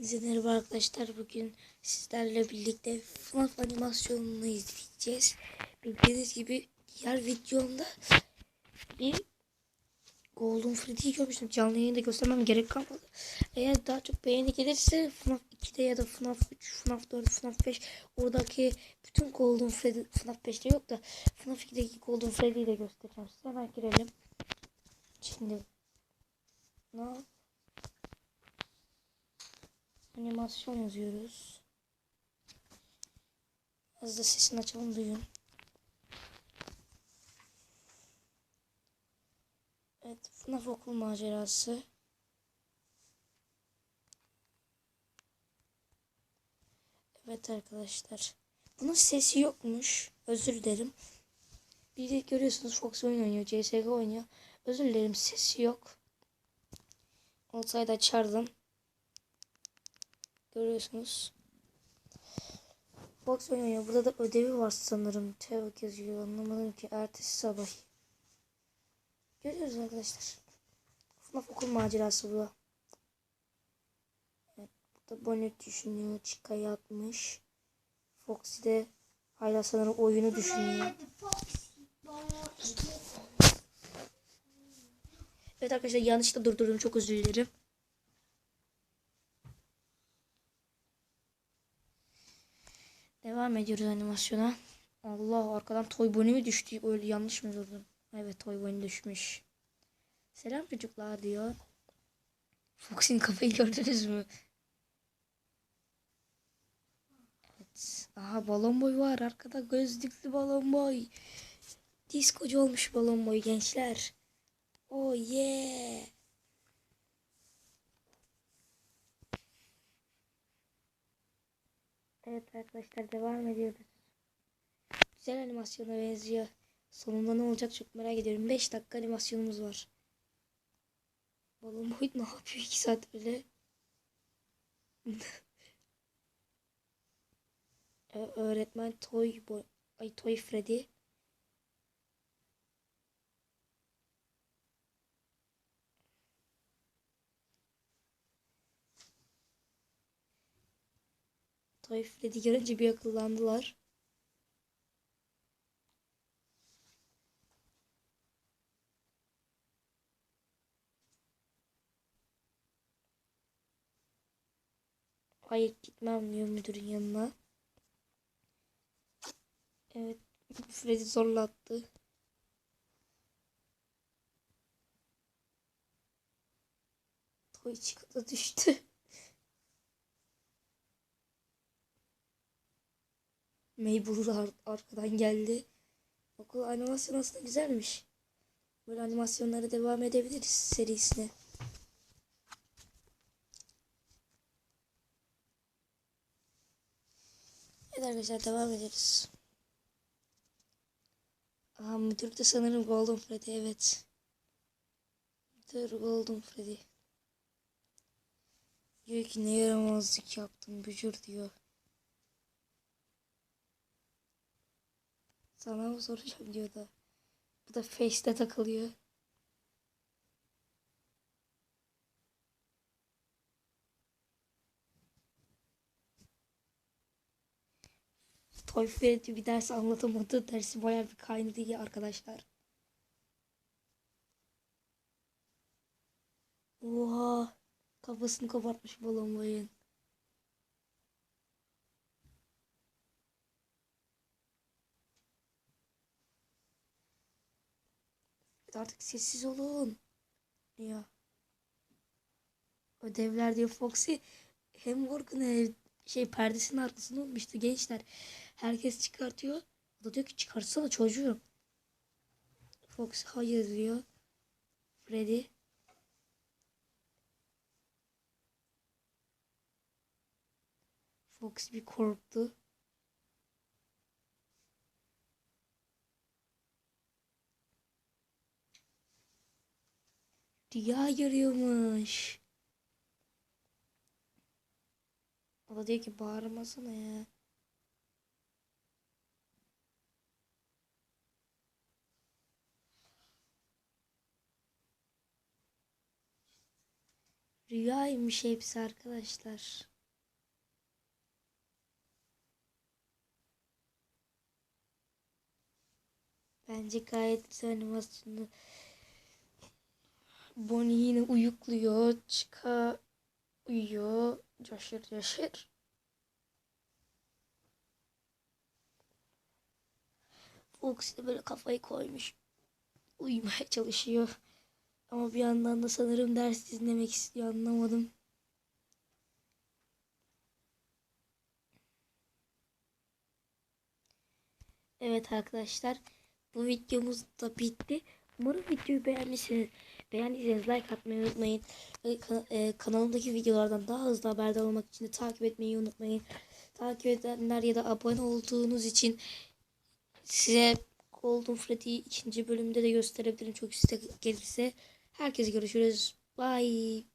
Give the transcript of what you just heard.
Hepinize merhaba arkadaşlar. Bugün sizlerle birlikte FNAF animasyonunu izleyeceğiz. Bildiğiniz gibi diğer videomda bir Golden Freddy'yi görmüştüm. Canlı yayında göstermem gerek kalmadı. Eğer daha çok beğeni gelirse FNAF 2'de ya da FNAF 3, FNAF 4, FNAF 5 oradaki bütün Golden Freddy, FNAF 5'te yok da FNAF 2'deki Golden Freddy'yi de göstereceğim size. Hemen girelim. Şimdi ne yap- Animasyon yazıyoruz. Az da sesini açalım duyun. Evet, FNAF okul macerası. Evet arkadaşlar. Bunun sesi yokmuş. Özür dilerim. Bir de görüyorsunuz Fox oyun oynuyor. CSGO oynuyor. Özür dilerim sesi yok. Olsaydı açardım. Görüyorsunuz. Fox oynuyor. Burada da ödevi var sanırım. Tevk yazıyor. Anlamadım ki. Ertesi sabah. Görüyoruz arkadaşlar. FNAF okul macerası bu. Evet. Burada Bonnet düşünüyor. Chica yatmış. Foxy de hala sanırım oyunu düşünüyor. Evet arkadaşlar yanlışlıkla durdurdum. Çok özür dilerim. Devam ediyoruz animasyona. Allah arkadan Toy Bonnie mi düştü? Öyle yanlış mı durdum? Evet Toy Bonnie düşmüş. Selam çocuklar diyor. Fox'in kafayı gördünüz mü? Evet. Aha balon boy var. Arkada gözlüklü balon boy. Diskocu olmuş balon boy gençler. Oh yeah. Evet arkadaşlar devam ediyoruz. Güzel animasyona benziyor. Sonunda ne olacak çok merak ediyorum. 5 dakika animasyonumuz var. Balon boy ne yapıyor 2 saat öyle? Öğretmen Toy Boy ay Toy Freddy. Freddy görünce bir akıllandılar. Hayır gitmem diyor müdürün yanına. Evet. Freddy zorlattı. Toy çıktı düştü. Mabel ar- arkadan geldi. Okul animasyon aslında güzelmiş. Böyle animasyonlara devam edebiliriz serisine. Evet arkadaşlar devam ederiz. Aha müdür de sanırım Golden Freddy evet. Müdür Golden Freddy. Diyor ki ne yaramazlık yaptın bücür diyor. Sana mı soracağım diyor da. Bu da Face'te takılıyor. Toy Freddy bir ders anlatamadı. Dersi bayağı bir kaynadı ya arkadaşlar. Oha. Kafasını kopartmış balon boyun. Artık sessiz olun. Diyor. Ödevler diyor Foxy. Hem Morgan şey perdesinin arkasında olmuştu gençler. Herkes çıkartıyor. O da diyor ki çıkarsana çocuğum. Fox hayır diyor. Freddy. Fox bir korktu. Dünya görüyormuş. O da diyor ki bağırmasana ya. Rüyaymış hepsi arkadaşlar. Bence gayet güzel animasyonu Bonnie yine uyukluyor. Chica uyuyor. Coşur coşur. Fox de böyle kafayı koymuş. Uyumaya çalışıyor. Ama bir yandan da sanırım ders dinlemek istiyor anlamadım. Evet arkadaşlar bu videomuz da bitti. Umarım videoyu beğenmişsiniz. Beğendiyseniz like atmayı unutmayın. E, kanalımdaki videolardan daha hızlı haberdar olmak için de takip etmeyi unutmayın. Takip edenler ya da abone olduğunuz için size Golden Freddy'yi ikinci bölümde de gösterebilirim. Çok istek gelirse. Herkese görüşürüz. Bye.